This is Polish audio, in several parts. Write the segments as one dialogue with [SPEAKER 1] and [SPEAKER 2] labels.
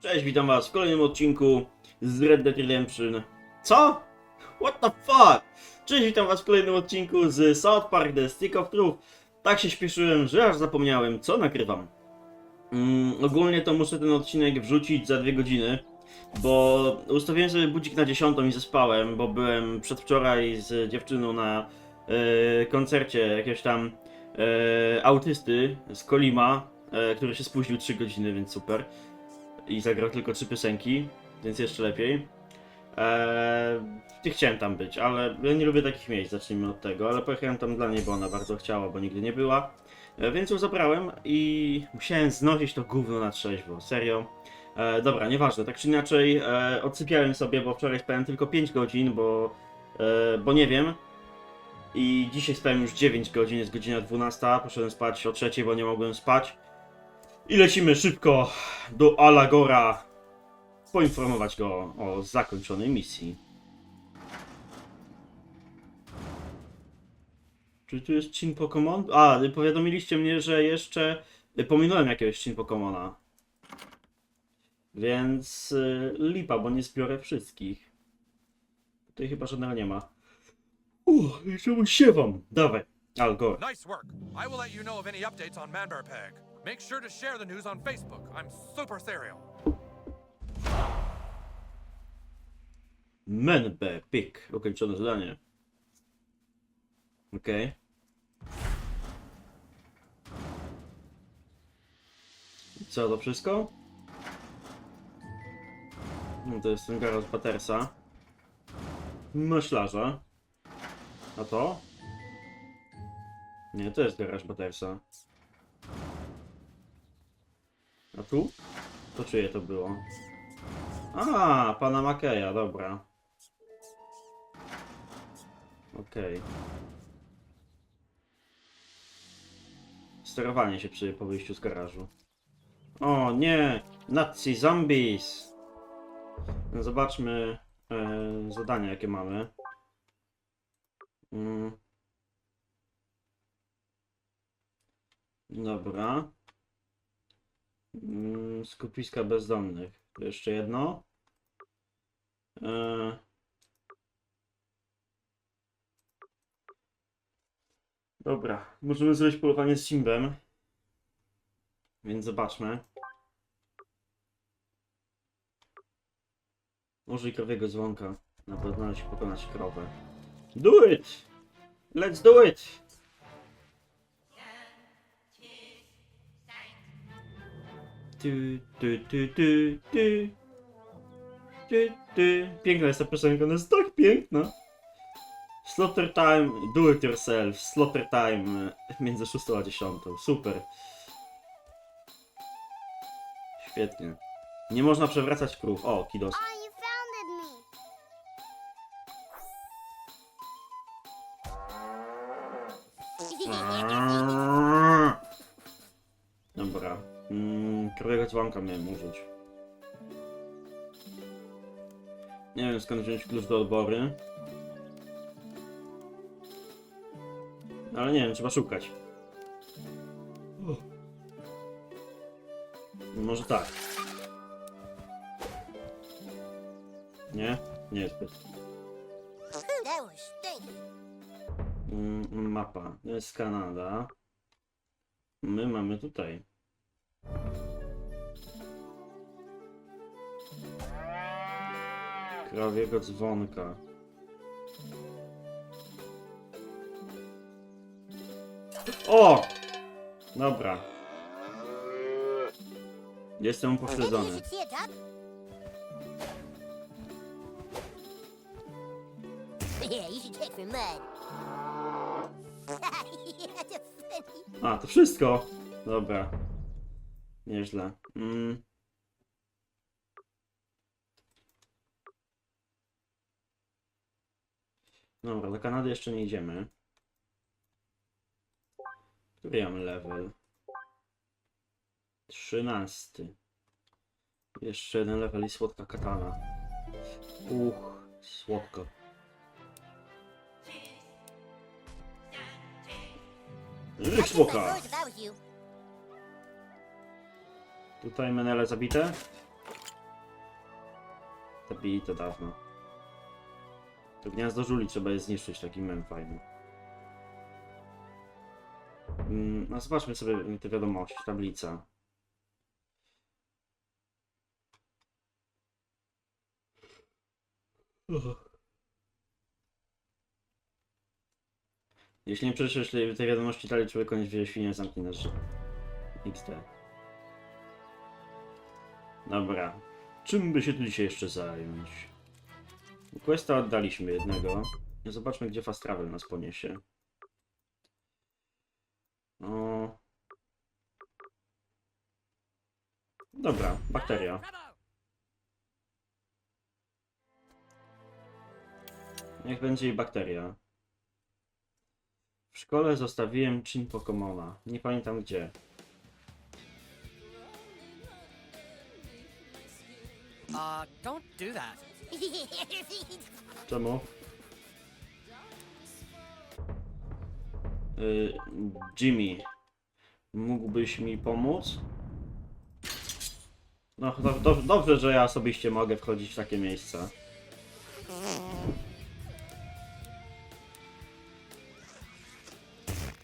[SPEAKER 1] Cześć, witam was w kolejnym odcinku z Red Dead Redemption. Co? What the fuck? Cześć, witam was w kolejnym odcinku z South Park The Stick of Truth. Tak się śpieszyłem, że aż zapomniałem, co nagrywam. Mm, ogólnie to muszę ten odcinek wrzucić za dwie godziny, bo ustawiłem sobie budzik na 10 i zaspałem, bo byłem przedwczoraj z dziewczyną na e, koncercie jakiegoś tam e, autysty z Kolima, e, który się spóźnił 3 godziny, więc super i zagrał tylko trzy piosenki, więc jeszcze lepiej. Eee, chciałem tam być, ale ja nie lubię takich miejsc, zacznijmy od tego, ale pojechałem tam dla niej, bo ona bardzo chciała, bo nigdy nie była. E, więc ją zabrałem i musiałem znosić to gówno na trzeźwo, serio. E, dobra, nieważne, tak czy inaczej e, odsypiałem sobie, bo wczoraj spałem tylko 5 godzin, bo, bo nie wiem. I dzisiaj spałem już 9 godzin, jest godzina 12, poszedłem spać o 3, bo nie mogłem spać. I lecimy szybko do Alagora poinformować go o zakończonej misji. Czy tu jest Chin Pokémon? A, powiadomiliście mnie, że jeszcze pominąłem jakiegoś Chin Pokémona. Więc y, lipa, bo nie zbiorę wszystkich. Tutaj chyba żadnego nie ma. Uff, jeszcze mu siewam. Dawaj, Algor.
[SPEAKER 2] Nice work. I will let you know of any updates on Manbearpeg. Make sure to share the news on Facebook. I'm super serial.
[SPEAKER 1] Menbe, pik. Ukończone zadanie. Okej. I Co, to wszystko? No to jest ten garaż Patersa. Myślarza. A to? Nie, to jest garaż Patersa. A tu? To czyje to było? A, pana Makeja, dobra. Okej. Sterowanie się przyje po wyjściu z garażu. O nie! Nazi zombies! Zobaczmy e, zadania jakie mamy. Mm. Dobra. Mm, skupiska bezdomnych. To jeszcze jedno. E... Dobra, możemy zrobić polowanie z Simbem. Więc zobaczmy. Użyj krowiego dzwonka. Na pewno się pokonać krowę. Do it! Let's do it! Piękna jest ta piosenka, ona jest tak piękna. Slaughter time, do it yourself. Slaughter time e, między 6 a 10. Super. Świetnie. Nie można przewracać krów. O, kidos. Dzwonka miałem użyć. Nie wiem skąd wziąć klucz do odbory. Ale nie wiem, trzeba szukać. Może tak. Nie? Nie jest zbyt. Mm, mapa. To jest Kanada. My mamy tutaj. Krowiego dzwonka. O! Dobra. Jestem upośledzony.
[SPEAKER 3] A,
[SPEAKER 1] to wszystko! Dobra. Nieźle. Mm. Dobra, do Kanady jeszcze nie idziemy. Który ja mam level? 13. Jeszcze jeden level i słodka katana. Uch, słodko. Ryk
[SPEAKER 3] you.
[SPEAKER 1] Tutaj menele zabite. Zabili to dawno. To gniazdo żuli trzeba je zniszczyć, taki mem fajny. Mm, No zobaczmy sobie te wiadomości, tablica. Jeśli nie przeczytasz tej wiadomości dalej, człowiek koniec wie świnie zamknie XD. Dobra. Czym by się tu dzisiaj jeszcze zająć? Questa oddaliśmy jednego. Zobaczmy, gdzie fast travel nas poniesie. O. Dobra, bakteria. Niech będzie i bakteria. W szkole zostawiłem czyn Pokemona. Nie pamiętam gdzie.
[SPEAKER 4] Uh, don't do that.
[SPEAKER 1] Czemu? Y, Jimmy, mógłbyś mi pomóc? No, do, do, dobrze, że ja osobiście mogę wchodzić w takie miejsca.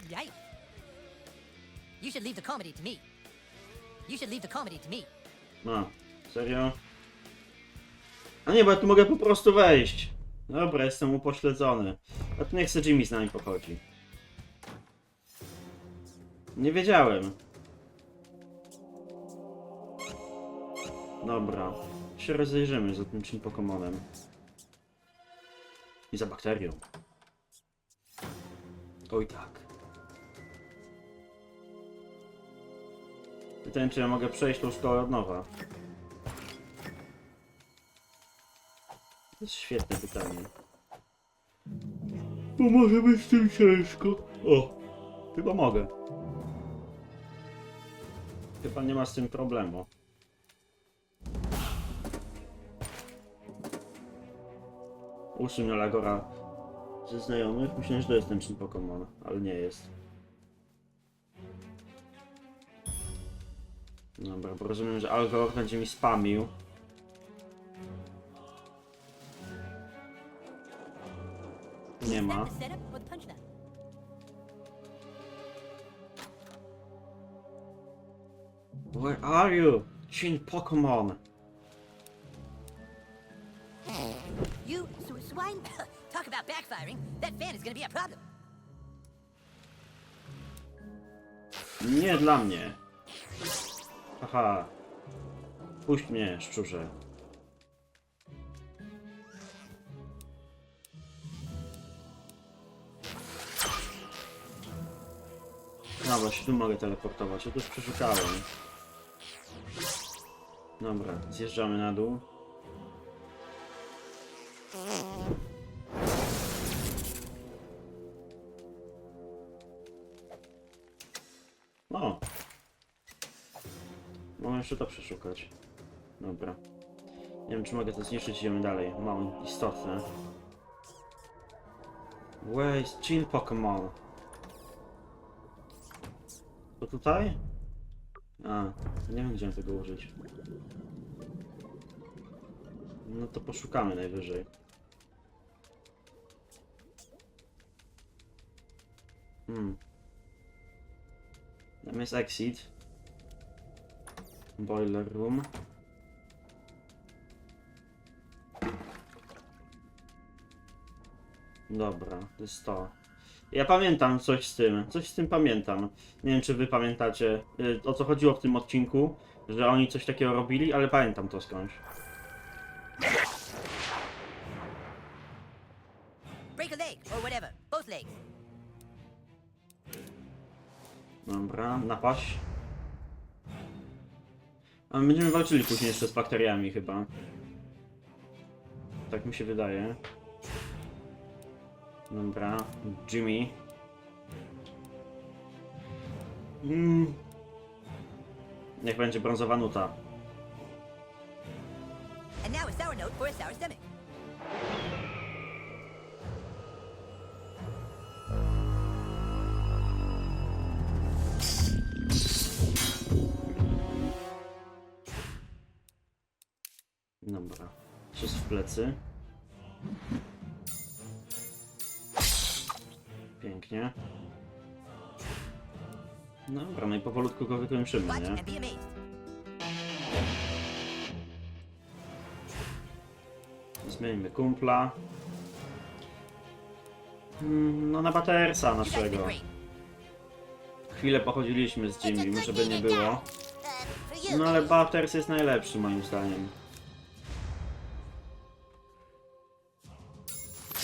[SPEAKER 4] Yikes. You should leave the comedy to me. You should leave the comedy to me.
[SPEAKER 1] No, serio? A nie, bo ja tu mogę po prostu wejść. Dobra, jestem upośledzony. A tu nie chce Jimmy z nami pochodzi. Nie wiedziałem. Dobra. Się rozejrzymy za tym czym Pokemonem. I za bakterią. Oj tak. Pytanie, czy ja mogę przejść tą szkołę od nowa. To jest świetne pytanie. Bo może być z tym ciężko. O, chyba mogę. Chyba nie ma z tym problemu. Usuń Alagora ze znajomych. Myślę, że to jest ten czyn Pokémon, ale nie jest. Dobra, bo rozumiem, że Algor będzie mi spamił. Nie ma. Where are you? Chin Pokemon.
[SPEAKER 4] You sw- swine. Talk about backfiring. That fan is gonna be a problem.
[SPEAKER 1] Nie dla mnie. Haha. Puść mnie, szczurze. No właśnie, tu mogę teleportować. Ja tu już przeszukałem. Dobra, zjeżdżamy na dół. O! Mogę jeszcze to przeszukać. Dobra. Nie wiem, czy mogę to zniszczyć, idziemy dalej. Mało istotne. Waste, chill Pokémon. To tutaj? A, nie wiem, gdzie mam tego użyć. No to poszukamy najwyżej. Hmm. Tam jest exit. Boiler room. Dobra, to jest to. Ja pamiętam coś z tym, coś z tym pamiętam. Nie wiem, czy wy pamiętacie, y, o co chodziło w tym odcinku, że oni coś takiego robili, ale pamiętam to skądś.
[SPEAKER 4] Break a leg or whatever. Both legs.
[SPEAKER 1] Dobra, napaść. A my będziemy walczyli później jeszcze z bakteriami chyba. Tak mi się wydaje. Dobra, Jimmy. Mm. Niech będzie brązowa nuta.
[SPEAKER 4] And now a sour note for a sour stomach.
[SPEAKER 1] Dobra. Przez w plecy. Pięknie. Dobra, no i powolutku go wykończymy, nie? Zmieńmy kumpla. Mm, No na Batersa naszego. Chwilę pochodziliśmy z Jimmy, żeby nie było.
[SPEAKER 3] You.
[SPEAKER 1] No ale Butters jest najlepszy moim zdaniem.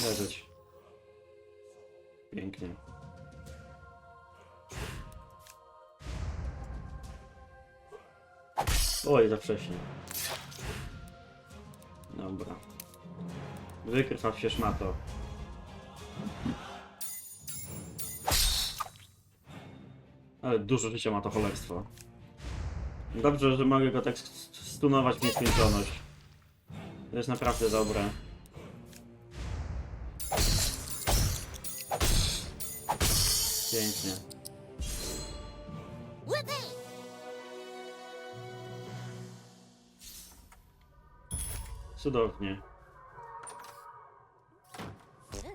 [SPEAKER 1] Leżeć. Pięknie. Oj, za wcześnie. Dobra. Wykrwaw się szmato. Ale dużo życia ma to cholerstwo. Dobrze, że mogę go tak st- stunować w nieskończoność. To jest naprawdę dobre. Pięknie. Cudownie.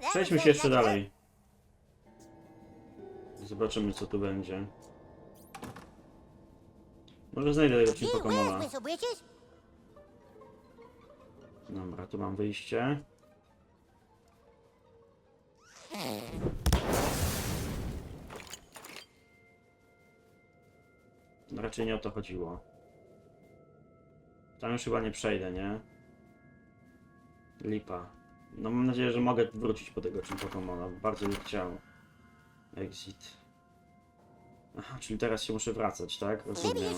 [SPEAKER 1] Przejdźmy się jeszcze dalej. Zobaczymy co tu będzie. Może znajdę tego
[SPEAKER 3] witches.
[SPEAKER 1] Dobra, tu mam wyjście. No, Raczej nie o to chodziło. Tam już chyba nie przejdę, nie? Lipa. No mam nadzieję, że mogę wrócić po tego czym Pokemona. Bardzo bym chciał. Exit. Aha, czyli teraz się muszę wracać, tak? Rozumiem.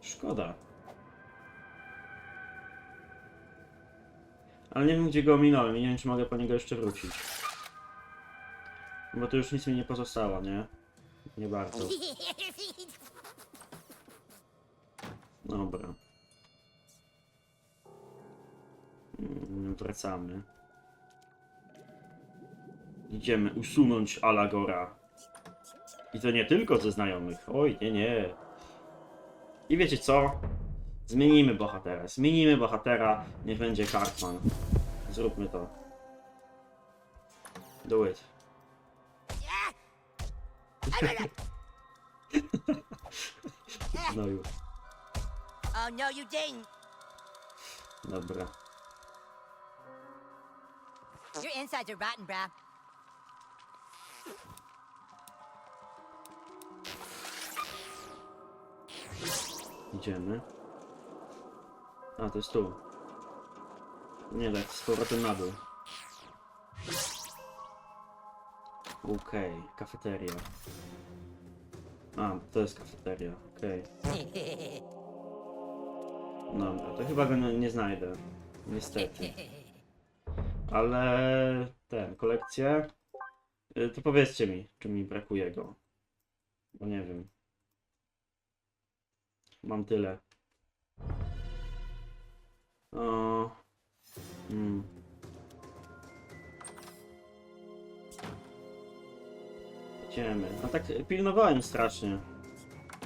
[SPEAKER 1] Szkoda. Ale nie wiem gdzie go ominąłem i nie wiem czy mogę po niego jeszcze wrócić. Bo to już nic mi nie pozostało, nie? Nie bardzo. Dobra. Mm, Wracamy. Idziemy usunąć Alagora. I to nie tylko ze znajomych. Oj, nie, nie. I wiecie co? Zmienimy bohatera. Zmienimy bohatera. Niech będzie Cartman. Zróbmy to. Do it. No już.
[SPEAKER 3] oh no, you didn't.
[SPEAKER 1] Dobra.
[SPEAKER 4] Your insides are rotten, bruh.
[SPEAKER 1] Idziemy. A, to jest tu. Nie tak, z powrotem na dół. Okej, kafeteria. A, to jest kafeteria, okej. Dobra, to chyba go nie, nie znajdę. Niestety. Ale ten, kolekcję. Y, To powiedzcie mi, czy mi brakuje go. Bo nie wiem. Mam tyle. O. Mm. Idziemy. A tak pilnowałem strasznie.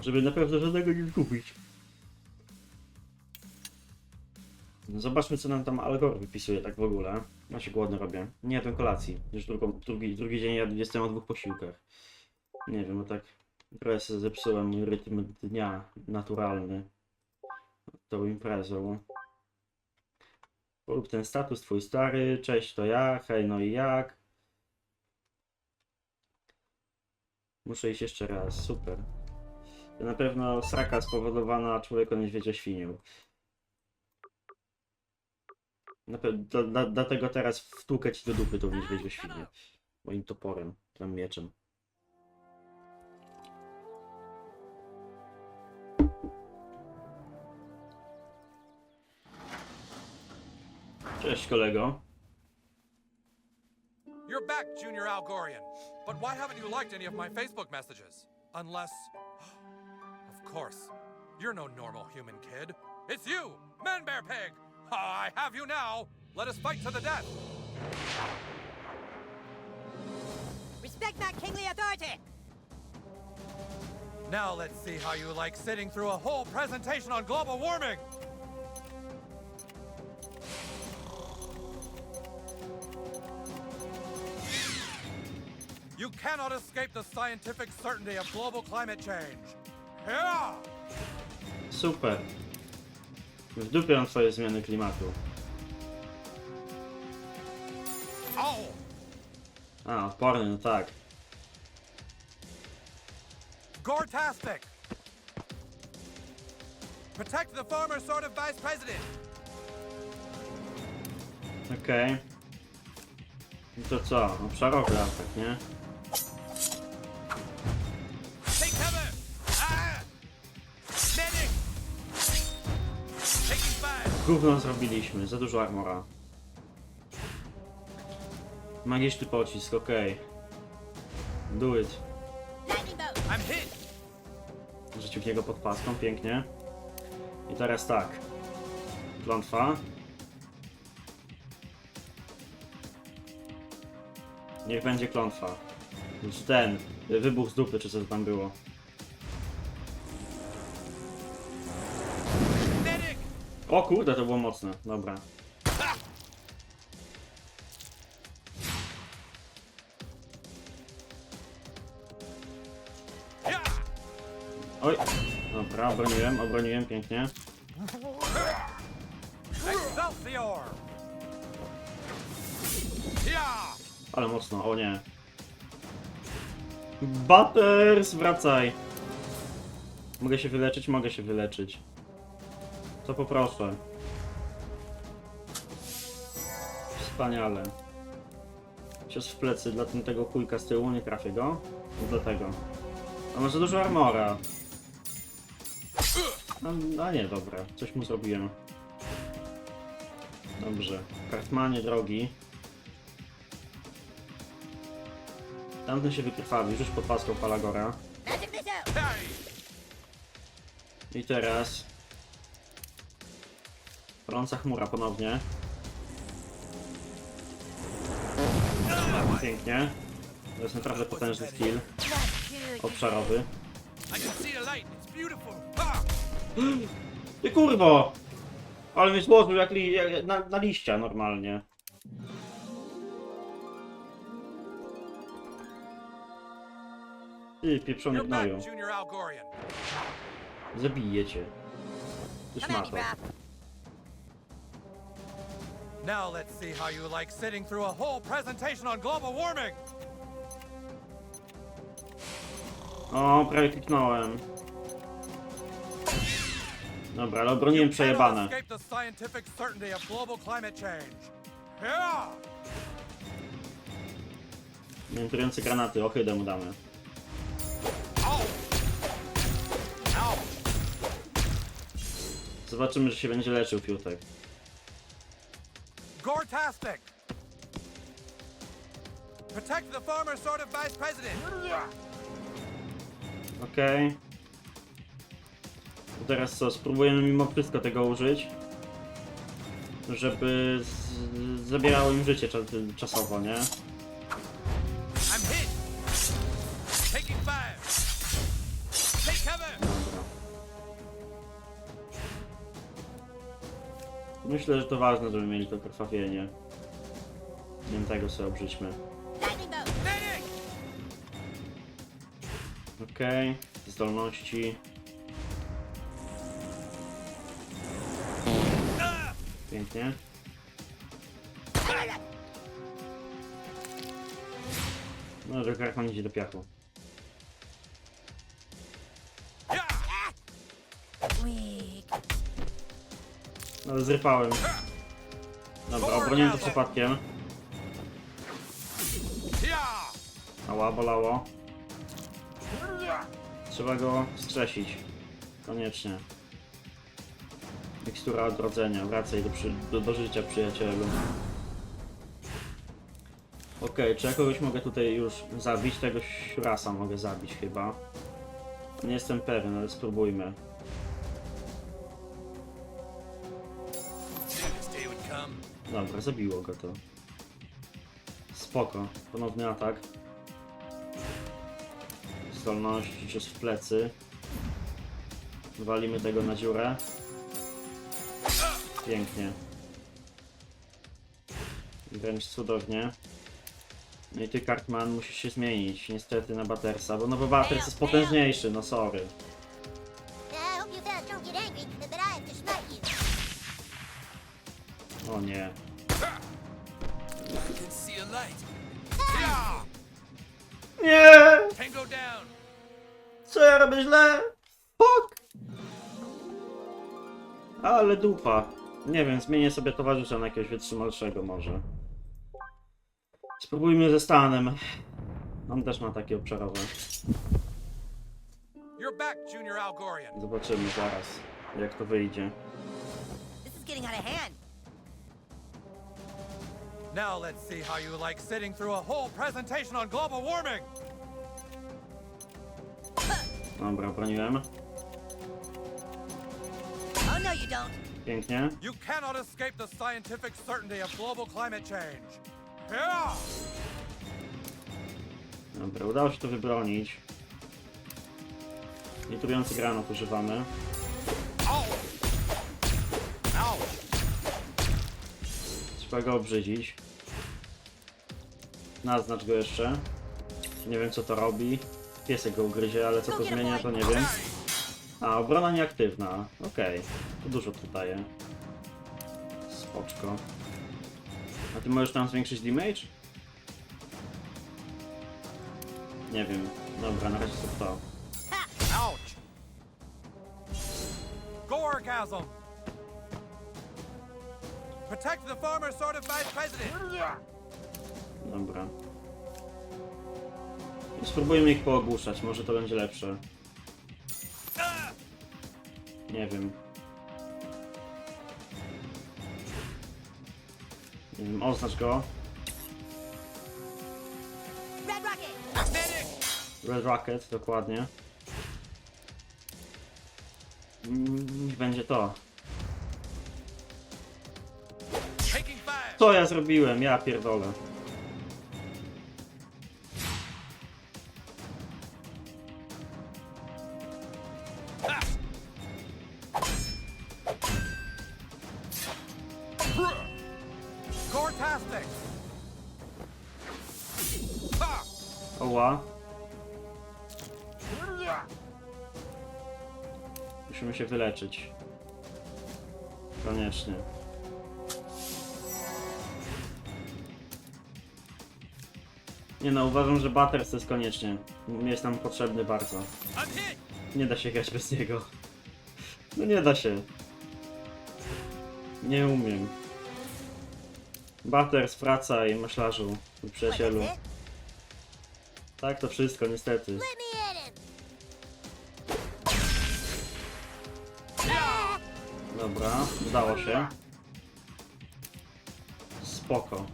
[SPEAKER 1] Żeby naprawdę żadnego nie zgubić. Zobaczmy co nam tam Algor wypisuje tak w ogóle. Ja się głodny robię. Nie jadłem kolacji. Już drugą, drugi, drugi dzień jad- jestem o dwóch posiłkach. Nie wiem, bo tak trochę zepsułem mój rytm dnia naturalny tą imprezą. Polub ten status, twój stary, cześć to ja, hej no i jak. Muszę iść jeszcze raz, super. To na pewno sraka spowodowana człowieku niedźwiedzia świnią. Na dla- dlatego teraz wtłukę ci do dupy tą niedźwiedzią świnię. Moim toporem, tam mieczem. Cześć kolego.
[SPEAKER 2] You're back, Junior Algorian. But why haven't you liked any of my Facebook messages? Unless. of course. You're no normal human kid. It's you, Man Bear Pig! I have you now! Let us fight to the death!
[SPEAKER 4] Respect my kingly authority.
[SPEAKER 2] Now let's see how you like sitting through a whole presentation on global warming! You cannot escape the scientific certainty of global climate change. Yeah!
[SPEAKER 1] Super. W dupie mam twoje zmiany klimatu. A, odporny, no tak.
[SPEAKER 2] Gortastic! Protect the former sort of vice president!
[SPEAKER 1] Okej. I to co? Obszarowy atak, nie? Gówno zrobiliśmy, za dużo armora. Magiczny pocisk, okej. Do it. Rzucił w niego pod paską, pięknie. I teraz tak. Klątwa. Niech będzie klątwa. Znaczy ten, wybuch z dupy, czy co to tam było. O kurde, to było mocne, dobra. Oj, dobra, obroniłem, obroniłem, pięknie. Ale mocno, o nie. Butters, wracaj! Mogę się wyleczyć? Mogę się wyleczyć. To poproszę. Wspaniale. Cios w plecy dla tego kujka z tyłu, nie trafię go. Dlatego. A może dużo armora. No, a nie, dobra. Coś mu zrobiłem. Dobrze. Kartmanie drogi. Tamten się wykrwawił, już pod paską Palagora. I teraz... Paląca chmura ponownie. Pięknie. To jest naprawdę potężny skill. Obszarowy. Ty kurwo! Ale mnie złożył jak, li, jak na, na liścia normalnie. Ty pieprzony gnoju. Zabiję cię.
[SPEAKER 3] Me,
[SPEAKER 1] szmato.
[SPEAKER 3] Rob.
[SPEAKER 2] Now let's see how you like sitting through a whole presentation on global warming.
[SPEAKER 1] O, prawie kliknąłem. Dobra, ale obroniłem przejebane.
[SPEAKER 2] escape the scientific certainty of global climate change. Yeah!
[SPEAKER 1] Miętujące granaty, ohydę mu damy.
[SPEAKER 2] Ow! Ow!
[SPEAKER 1] Zobaczymy, że się będzie leczył piutek.
[SPEAKER 2] Gortastic! Protect the former sort of vice president.
[SPEAKER 1] Okej. To Teraz co, spróbujemy mimo wszystko tego użyć. Żeby zabierało im życie cza czasowo, nie? Myślę, że to ważne, żeby mieli to krwawienie. Tego sobie obrzydźmy. Okej, zdolności.
[SPEAKER 2] Ah!
[SPEAKER 1] Pięknie. No, że Karman idzie do piachu. No, zrypałem. Dobra, obroniłem to przypadkiem. Ała, bolało. Trzeba go strzesić. Koniecznie. Mikstura odrodzenia. Wracaj do, przy, do, do życia, przyjacielu. Okej, czy ja kogoś mogę tutaj już zabić? Tego rasa mogę zabić chyba. Nie jestem pewien, ale spróbujmy. Dobra, zabiło go to. Spoko. Ponowny atak. Zdolności, cios w plecy. Walimy tego na dziurę. Pięknie. Wręcz cudownie. No i ty, Cartman, musisz się zmienić, niestety, na Battersa, bo nowy Batters jest potężniejszy, no sorry. O nie. Nie! Co ja robię źle? Fuck! Ale dupa. Nie wiem, zmienię sobie towarzysza na jakiegoś wytrzymalszego może. Spróbujmy ze Stanem. On też ma takie obszarowe. Zobaczymy zaraz, jak to wyjdzie.
[SPEAKER 4] This is getting out of hand.
[SPEAKER 2] Now let's see how you like sitting through a whole presentation on global warming.
[SPEAKER 1] Dobra, broniłem.
[SPEAKER 4] Oh no, you don't.
[SPEAKER 1] Pięknie.
[SPEAKER 2] You cannot escape the scientific certainty of global climate change. Yeah!
[SPEAKER 1] Dobra, udało się to wybronić. Nitrujący granat używamy.
[SPEAKER 2] Ow! Ow!
[SPEAKER 1] Trzeba go obrzydzić. Naznacz go jeszcze. Nie wiem co to robi. Piesek go ugryzie, ale co to zmienia to nie wiem. A, obrona nieaktywna. Okej. To dużo to daje. Spoczko. A ty możesz tam zwiększyć damage? Nie wiem. Dobra, na razie to to.
[SPEAKER 2] Protect the former certified president!
[SPEAKER 1] Dobra. I spróbujmy ich poogłuszać, może to będzie lepsze. Nie wiem. Nie wiem, oznacz go.
[SPEAKER 3] Red Rocket!
[SPEAKER 2] Medic!
[SPEAKER 1] Red Rocket, dokładnie. Mm, Niech będzie to. Co ja zrobiłem? Ja pierdolę. Wyleczyć. Koniecznie. Nie no, uważam, że Butters jest koniecznie. Jest nam potrzebny bardzo. Nie da się grać bez niego. No nie da się. Nie umiem. Butters, wracaj, maślarzu, mój przyjacielu. Tak, to wszystko, niestety. Dobra, udało się. Spoko.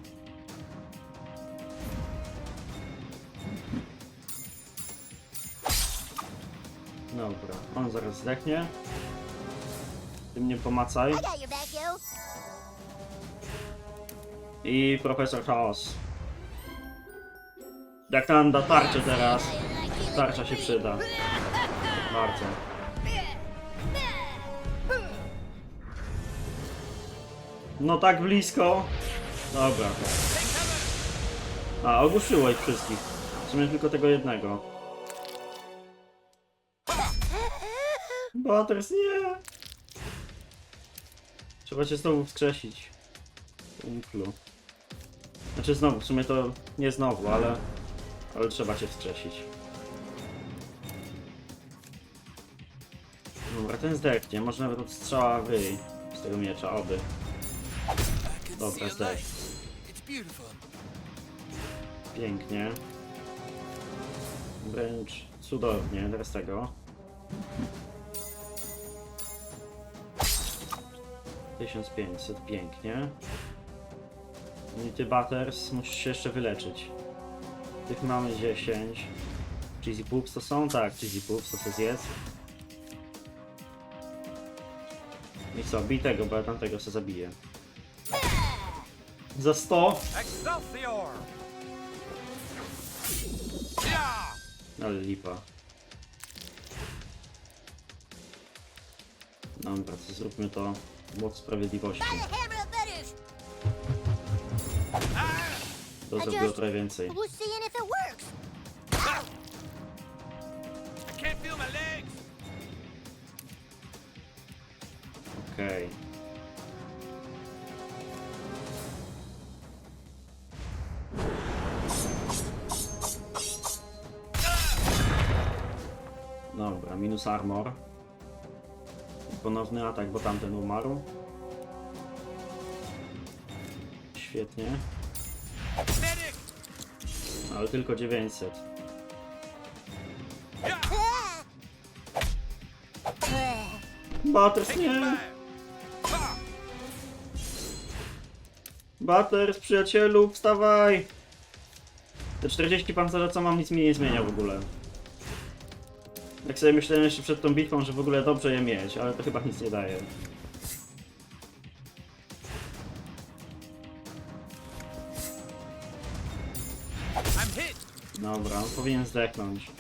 [SPEAKER 1] Dobra, on zaraz zdechnie. Ty mnie pomacaj.
[SPEAKER 3] I
[SPEAKER 1] profesor Chaos. Jak nam da tarczę teraz, tarcza się przyda. Bardzo. No tak blisko. Dobra. A, ogłuszyło ich wszystkich. W sumie tylko tego jednego. Butters, nie! Trzeba cię znowu wskrzesić. Umplu. Znaczy znowu, w sumie to nie znowu, ale... Ale trzeba cię wskrzesić. Dobra, ten zdechnie. Może nawet od strzała wyj z tego miecza, oby. Dobra, zdech. Pięknie. Wręcz cudownie, teraz tego. 1500, pięknie. I ty Butters, musisz się jeszcze wyleczyć. Tych mamy 10. Cheesy Poops to są? Tak, Cheesy Poops to się zjedz. I co, bij tego, bo ja tamtego se zabiję. Za 100?
[SPEAKER 2] Excelsior!
[SPEAKER 1] Ale lipa. Dobra, to zróbmy to moc sprawiedliwości.
[SPEAKER 3] By the hammer of butters!
[SPEAKER 1] To zrobiło trochę więcej.
[SPEAKER 3] was seeing if it works.
[SPEAKER 2] I can't feel my legs.
[SPEAKER 1] Okej. Minus armor. Ponowny atak, bo tamten umarł. Świetnie. Ale tylko 900.
[SPEAKER 2] Yeah.
[SPEAKER 1] Butters, nie! Butters, przyjacielu, wstawaj! Te 40 pancerza, co mam, nic mi nie zmienia w ogóle. Jak sobie myślałem jeszcze przed tą bitwą, że w ogóle dobrze je mieć, ale to chyba nic nie daje. Dobra, on powinien zdechnąć.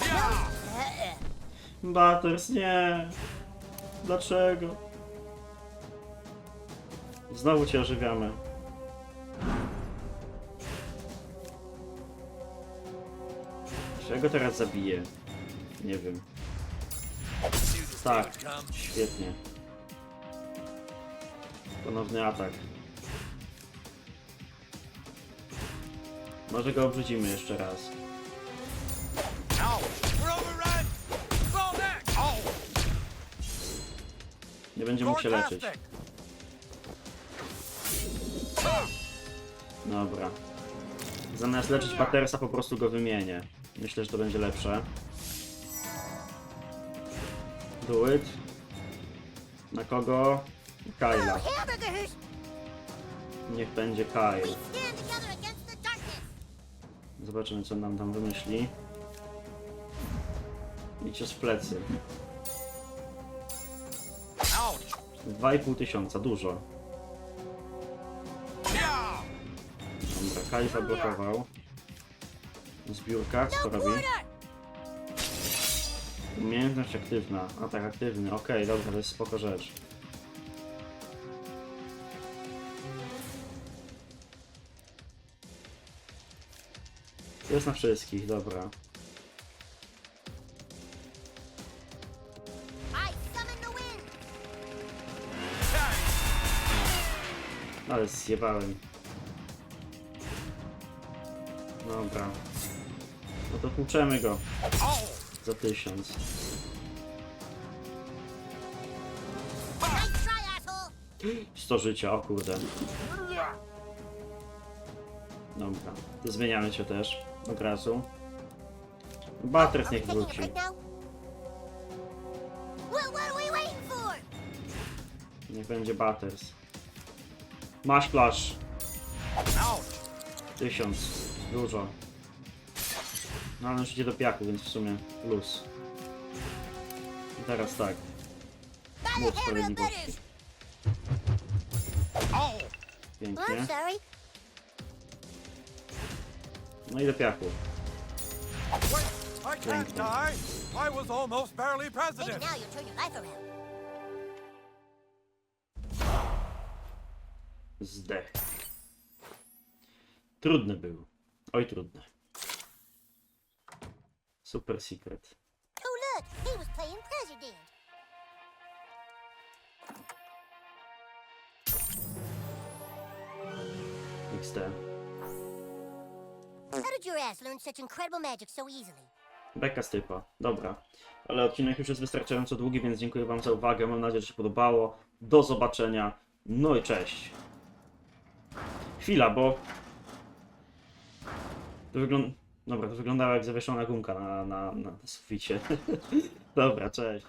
[SPEAKER 2] Yeah.
[SPEAKER 1] Butters, nie! Dlaczego? Znowu cię ożywiamy. Go teraz zabiję? Nie wiem. Tak, świetnie. Ponowny atak. Może go obrzucimy jeszcze raz. Nie będzie mógł się leczyć. Dobra. Zamiast leczyć Patersa, po prostu go wymienię. Myślę, że to będzie lepsze. Do it. Na kogo? Kyla.
[SPEAKER 3] Hamburgers!
[SPEAKER 1] Niech będzie Kyle. Zobaczymy, co nam tam wymyśli. Idźcie z plecy.
[SPEAKER 2] Ouch.
[SPEAKER 1] 2,5 tysiąca, dużo. Dobra, Kyle zablokował. Zbiórka, co robi? Umiejętność aktywna, atak aktywny, okej, dobra, to jest spoko rzecz. Jest na wszystkich, dobra. Ale zjebałem. Dobra. No to tłuczemy go za tysiąc. 100 życia, o kurde. Dobra, to zmieniamy cię też od razu.
[SPEAKER 3] We
[SPEAKER 1] niech wróci. Niech będzie Batters. Masz.
[SPEAKER 2] Ouch.
[SPEAKER 1] Tysiąc. Dużo. No ale już idzie do piachu, więc w sumie luz. I teraz tak. Pięknie. No i do piachu.
[SPEAKER 2] Wait. I can't
[SPEAKER 1] Pięknie.
[SPEAKER 2] die. I was almost barely
[SPEAKER 3] Maybe
[SPEAKER 2] president.
[SPEAKER 3] now you'll turn your life around.
[SPEAKER 1] Zdech. Trudny był. Oj, trudny. Super secret.
[SPEAKER 3] Oh, look, he was playing president.
[SPEAKER 1] XD.
[SPEAKER 3] How did your ass learn such incredible magic so easily?
[SPEAKER 1] Beka z typa. Dobra. Ale odcinek już jest wystarczająco długi, więc dziękuję Wam za uwagę. Mam nadzieję, że się podobało. Do zobaczenia. No i cześć. Chwila, bo... To wygląda... Dobra, to wyglądało jak zawieszona gumka na, na, na suficie. Dobra, cześć.